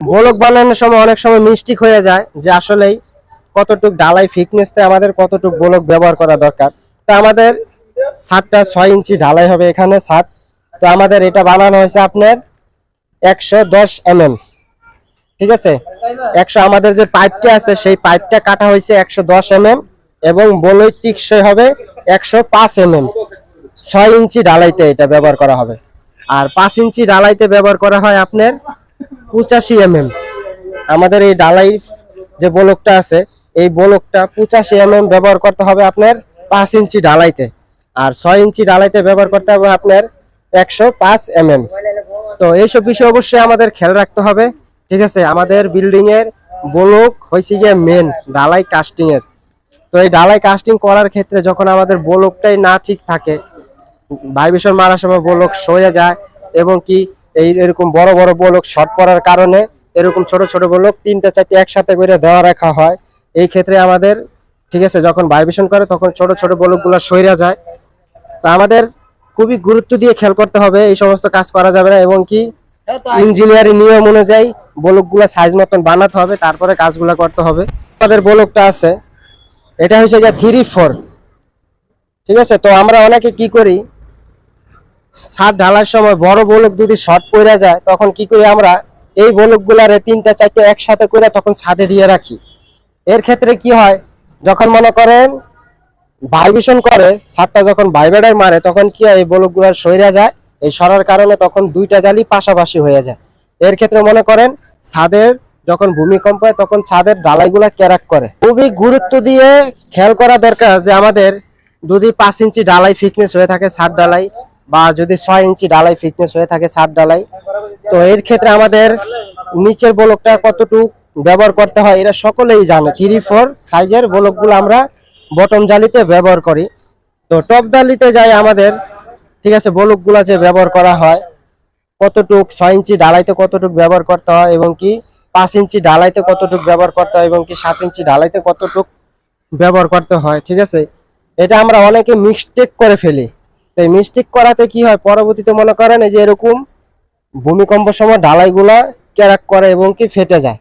বলক বানানোর সময় অনেক সময় মিস্টেক হয়ে যায় যে আসলেই কতটুক ডালাই ফিটনেসতে আমাদের কতটুক বলক ব্যবহার করা দরকার। তো আমাদের সাতটা ছয় ইঞ্চি ঢালাই হবে এখানে সাত তো আমাদের এটা বানানো হয়েছে আপনার একশো দশ এমএম। ঠিক আছে? একশো আমাদের যে পাইপটা আছে সেই পাইপটা কাটা হয়েছে একশো দশ এমএম এবং বলই টিকসই হবে একশো পাঁচ এমএম। ছয় ইঞ্চি ঢালাইতে এটা ব্যবহার করা হবে। আর পাঁচ ইঞ্চি ঢালাইতে ব্যবহার করা হয় আপনার পঁচাশি এমএম। আমাদের এই ঢালাই যে বলকটা আছে, এই বলকটা পঁচাশি এমএম ব্যবহার করতে হবে আপনার পাঁচ ইঞ্চি ঢালাইতে আর ছয় ইঞ্চি ঢালাইতে ব্যবহার করতে হবে আপনার একশো পাঁচ এমএম। তো এইসব বিষয় অবশ্যই আমাদের খেয়াল রাখতে হবে। ঠিক আছে, আমাদের বিল্ডিং এর বলক হয়েছে গিয়ে মেন ঢালাই কাস্টিং এর তো এই ঢালাই কাস্টিং করার ক্ষেত্রে যখন আমাদের বলকটাই না ঠিক থাকে ভাইব্রেশন মারার সময় বলক সরে যায় এবং কি এই এরকম বড় বড় বলক শর্ট পড়ার কারণে এরকম ছোট ছোট বলক তিনটা চারটে একসাথে করে দেওয়া রাখা হয়। এই ক্ষেত্রে আমাদের ঠিক আছে যখন ভাইব্রেশন করে তখন ছোট ছোট বলকগুলো সইরা যায়। তো আমাদের খুবই গুরুত্ব দিয়ে খেয়াল করতে হবে এই সমস্ত কাজ করা যাবে না এবং কি ইঞ্জিনিয়ারিং নিয়ম অনুযায়ী বলকগুলো সাইজ মতন বানাতে হবে তারপরে কাজগুলো করতে হবে। আমাদের বলকটা আছে এটা হচ্ছে গিয়ে থ্রি ফোর ঠিক আছে? তো আমরা অনেকে কি করি ছাদ ঢালার সময় বড় বলক যদি শর্ট পড়ে যায়, তখন কি করি আমরা, এই বলক গুলারে তিনটা চারটে একসাথে করে তখন ছাদে দিয়ে রাখি। এর ক্ষেত্রে কি হয়, যখন মনে করেন ভাইব্রেশন করে, ছাদটা যখন ভাইব্রেটার মারে, তখন কি হয়, এই বলকগুলার সইরা যায়, এই সরার কারণে তখন দুইটা জালি পাশাপাশি হয়ে যায়। এর ক্ষেত্রে মনে করেন ছাদের যখন ভূমিকম্প হয়, তখন ছাদের ডালাইগুলা ক্যারাক করে। খুবই গুরুত্ব দিয়ে খেয়াল করা দরকার যে আমাদের যদি পাঁচ ইঞ্চি ডালাই ফিটনেস হয়ে থাকে, ছাদ ডালাই বা যদি ছয় ইঞ্চি ডালাই ফিটনেস হয়ে থাকে ছাদ ডালাই, তো এর ক্ষেত্রে আমাদের নিচের বলকটা কতটুকু ব্যবহার করতে হয়, এটা সকলেই জানে। থ্রি ফোর সাইজের বলকগুলো আমরা বটম জালিতে ব্যবহার করি। তো টপ জালিতে যাই আমাদের, ঠিক আছে বলকগুলো যে ব্যবহার করা হয়, কতটুক, ছয় ইঞ্চি ঢালাইতে কতটুক ব্যবহার করতে হয় এবং কি পাঁচ ইঞ্চি ঢালাইতে কতটুক ব্যবহার করতে হয় এবং কি সাত ইঞ্চি ঢালাইতে কতটুক ব্যবহার করতে হয়, ঠিক আছে? এটা আমরা অনেকে মিস্টেক করে ফেলি। তো মিস্টেক করাতে কি হয়? পরবর্তীতে মনে করেন এই যে এরকম ভূমিকম্প সময় ঢালাইগুলা ক্যারাক করে এবং কি ফেটে যায়।